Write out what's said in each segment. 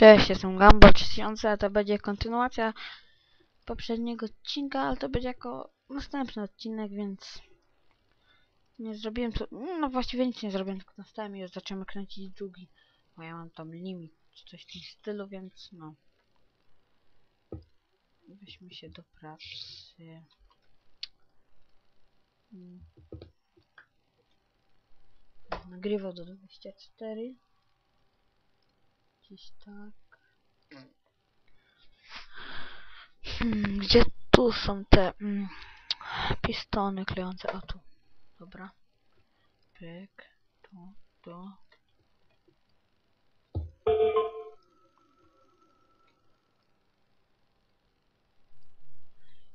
Cześć, jestem Gumball 3000, a to będzie kontynuacja poprzedniego odcinka, ale to będzie jako następny odcinek, więc nie zrobiłem to, no właściwie nic nie zrobiłem, tylko nastałem i już zaczęmy kręcić drugi, bo ja mam tam limit, czy coś w tym stylu, więc no. Weźmy się do pracy. Mm. Nagrywał do 24. Gdzieś tak. Hmm, gdzie tu są te mm, pistony klejące? O tu. Dobra. Pyk. Tu, tu.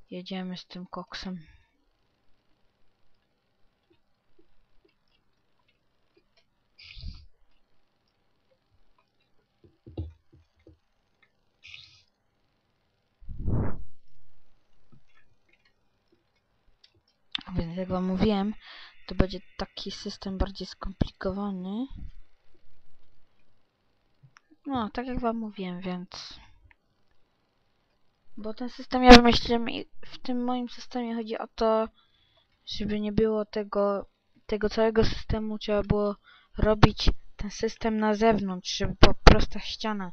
Jedziemy z tym koksem. Więc jak wam mówiłem, to będzie taki system bardziej skomplikowany. No, tak jak wam mówiłem, więc... Bo ten system ja wymyśliłem i w tym moim systemie chodzi o to, żeby nie było tego, tego całego systemu, trzeba było robić ten system na zewnątrz, żeby była prosta ściana,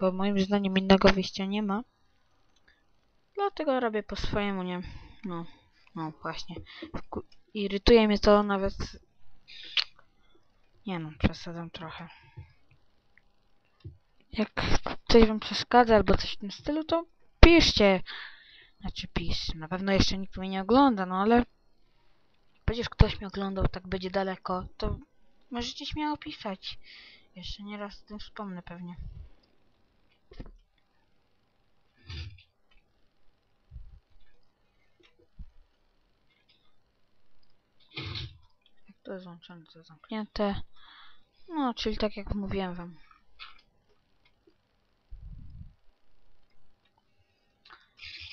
bo moim zdaniem innego wyjścia nie ma. Dlatego robię po swojemu, nie? No, no właśnie. Irytuje mnie to nawet... Nie no, przesadzam trochę. Jak coś wam przeszkadza albo coś w tym stylu, to piszcie. Znaczy pisz. Na pewno jeszcze nikt mnie nie ogląda, no ale... Będziesz ktoś mnie oglądał, tak będzie daleko, to możecie śmiało pisać. Jeszcze nie raz o tym wspomnę pewnie. To jest to zamknięte. No, czyli tak jak mówiłem wam.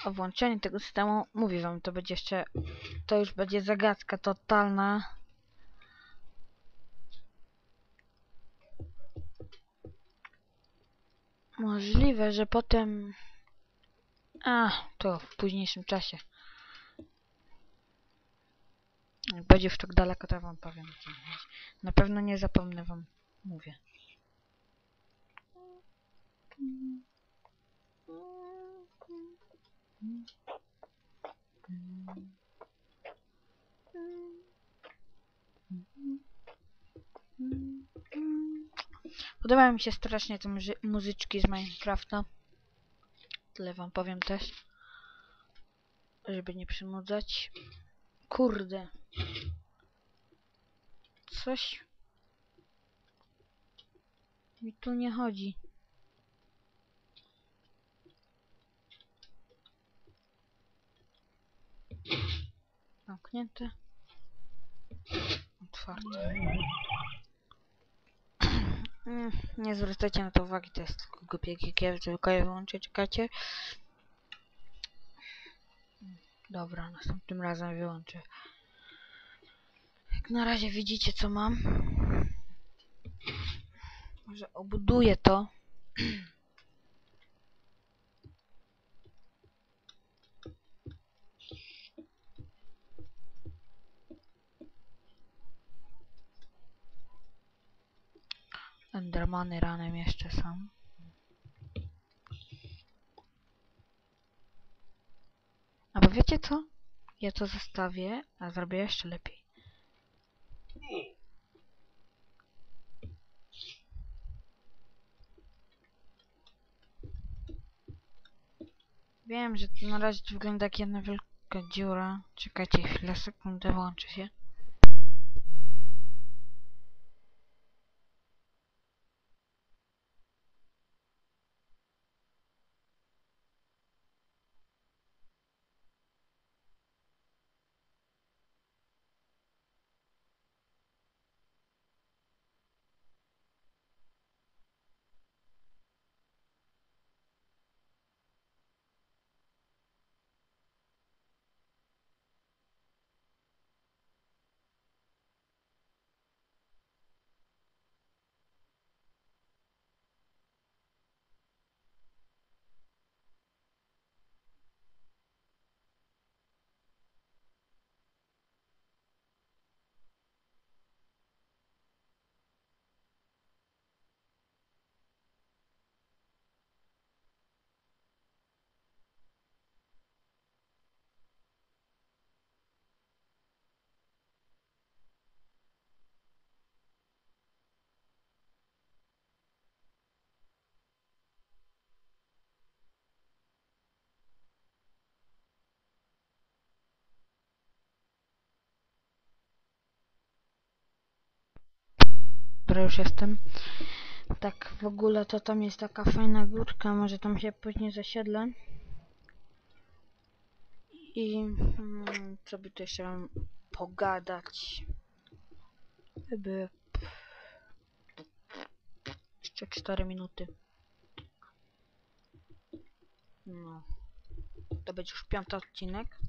O włączeniu tego systemu, mówię wam, to będzie jeszcze, to już będzie zagadka totalna. Możliwe, że potem... A, to w późniejszym czasie. Jak będzie już tak daleko, to wam powiem. Na pewno nie zapomnę wam, mówię. Podobają mi się strasznie te muzy- muzyczki z Minecrafta. Tyle wam powiem też. Żeby nie przynudzać. Kurde. Coś mi tu nie chodzi. Zamknięte. Otwarte. Nie zwracajcie na to uwagi, to jest tylko głupie GG, tylko je wyłączę, czekajcie. Dobra, następnym razem wyłączę. Jak na razie widzicie co mam. Może obuduję to. Endermany ranem jeszcze są. A bo wiecie co? Ja to zostawię, a zrobię jeszcze lepiej. Wiem, że to na razie to wygląda jak jedna wielka dziura. Czekajcie chwilę, sekundę, włączy się. Dobra, już jestem. Tak, w ogóle to tam jest taka fajna górka, może tam się później zasiedlę. I mm, co by tu jeszcze pogadać? By jeszcze 4 minuty. No. To będzie już piąty odcinek.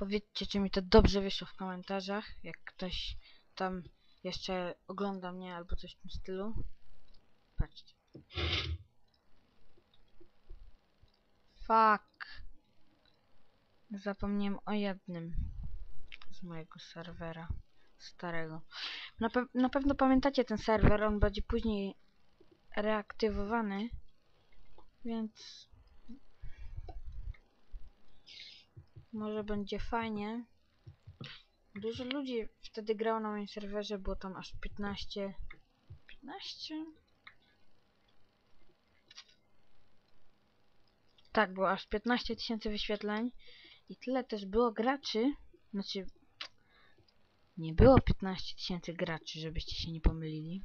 Powiedzcie, czy mi to dobrze wyszło w komentarzach, jak ktoś tam jeszcze ogląda mnie albo coś w tym stylu. Patrzcie. Fuck. Zapomniałem o jednym z mojego serwera starego. Na, pe na pewno pamiętacie ten serwer, on będzie później reaktywowany, więc może będzie fajnie. Dużo ludzi wtedy grało na moim serwerze, było tam aż 15. 15? Tak, było aż 15 tysięcy wyświetleń i tyle też było graczy. Znaczy, nie było 15 tysięcy graczy, żebyście się nie pomylili.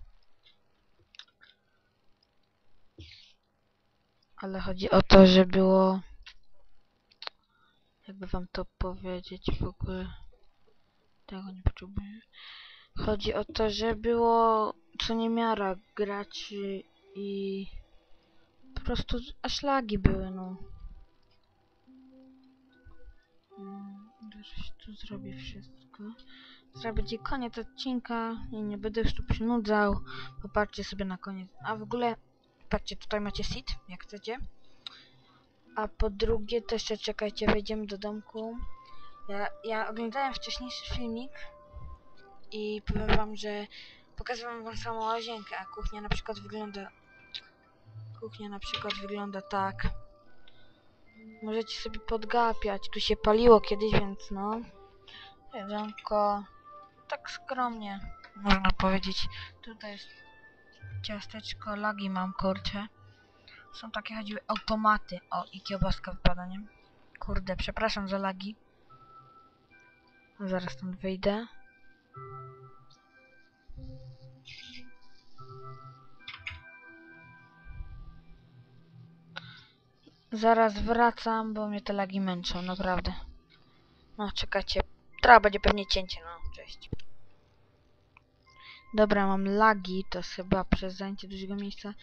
Ale chodzi o to, że było... Jakby wam to powiedzieć w ogóle... Tego nie potrzebuję. Chodzi o to, że było co niemiara graczy i... Po prostu aż lagi były, no. Mm, Już tu zrobię wszystko. Będzie koniec odcinka i nie będę już tu przynudzał. Popatrzcie sobie na koniec. A w ogóle, patrzcie, tutaj macie seed, jak chcecie. A po drugie, to jeszcze czekajcie, wejdziemy do domku. Ja, ja oglądałem wcześniejszy filmik i powiem wam, że pokazywałem wam samą łazienkę, a kuchnia na przykład wygląda... Kuchnia na przykład wygląda tak. Możecie sobie podgapiać. Tu się paliło kiedyś, więc no. Jedzonko. Tak skromnie, można powiedzieć. Tutaj jest ciasteczko, lagi mam, kurczę. Są takie chodziły automaty. O, i kiełbaska wypada, nie? Kurde, przepraszam za lagi. Zaraz stąd wyjdę. Zaraz wracam, bo mnie te lagi męczą, naprawdę. No, czekajcie. Teraz będzie pewnie cięcie, no, cześć. Dobra, mam lagi, to jest chyba przez zajęcie dużego miejsca.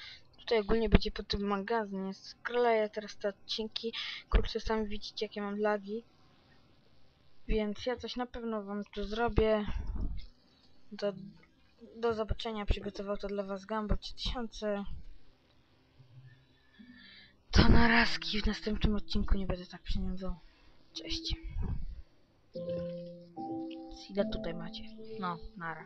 Tutaj ogólnie będzie po tym magazyn, skleję teraz te odcinki. Kurczę, sami widzicie jakie mam lagi. Więc ja coś na pewno wam tu zrobię. Do, do zobaczenia, przygotował to dla was Gambo 3000. To narazki w następnym odcinku nie będę tak przyniósł. Cześć. Ile tutaj macie? No, nara.